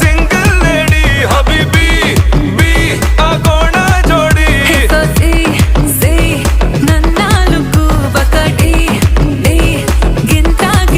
जिंदगी